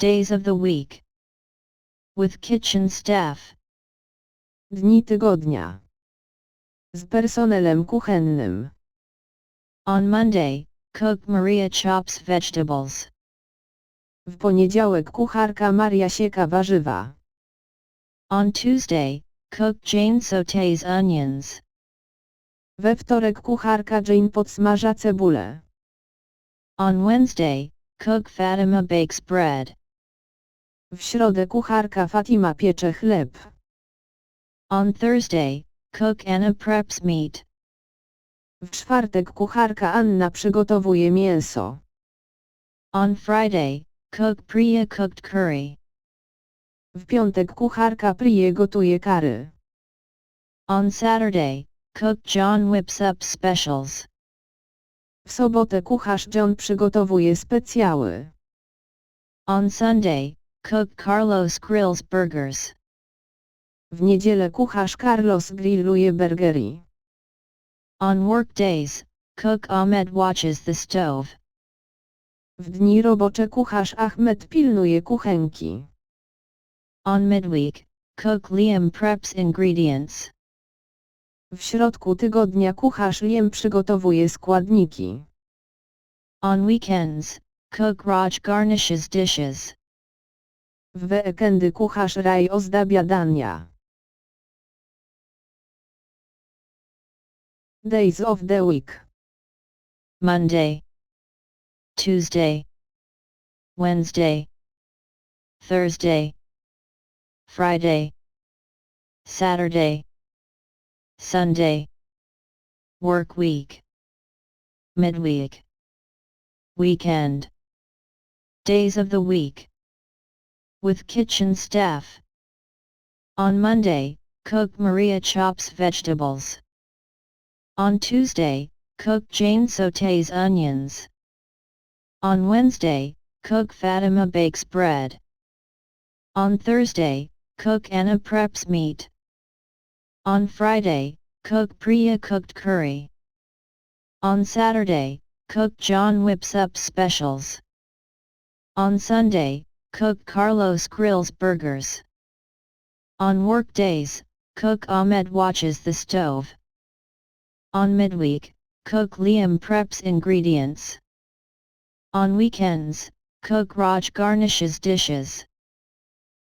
Days of the week. With kitchen staff. Dni tygodnia. Z personelem kuchennym. On Monday, cook Maria chops vegetables. W poniedziałek kucharka Maria sieka warzywa. On Tuesday, cook Jane sautés onions. We wtorek kucharka Jane podsmaża cebulę. On Wednesday, cook Fatima bakes bread. W środę kucharka Fatima piecze chleb. On Thursday, cook Anna preps meat. W czwartek kucharka Anna przygotowuje mięso. On Friday, cook Priya cooked curry. W piątek kucharka Priye gotuje kary. On Saturday, cook John whips up specials. W sobotę kucharz John przygotowuje specjały. On Sunday, cook Carlos grills burgers. W niedzielę kucharz Carlos grilluje burgery. On work days, cook Ahmed watches the stove. W dni robocze kucharz Ahmed pilnuje kuchenki. On midweek, cook Liam preps ingredients. W środku tygodnia kucharz Liem przygotowuje składniki. On weekends, cook Raj garnishes dishes. W weekendy kucharz Raj ozdabia dania. Days of the week. Monday, Tuesday, Wednesday, Thursday, Friday, Saturday, Sunday, Work week, Midweek, Weekend, Days of the week. With kitchen staff. On Monday, cook Maria chops vegetables. On Tuesday, cook Jane sautés onions. On Wednesday, cook Fatima bakes bread. On Thursday, cook Anna preps meat. On Friday, cook Priya cooked curry. On Saturday, cook John whips up specials. On Sunday, cook Carlos grills burgers. On work days, cook Ahmed watches the stove. On midweek, cook Liam preps ingredients. On weekends, cook Raj garnishes dishes.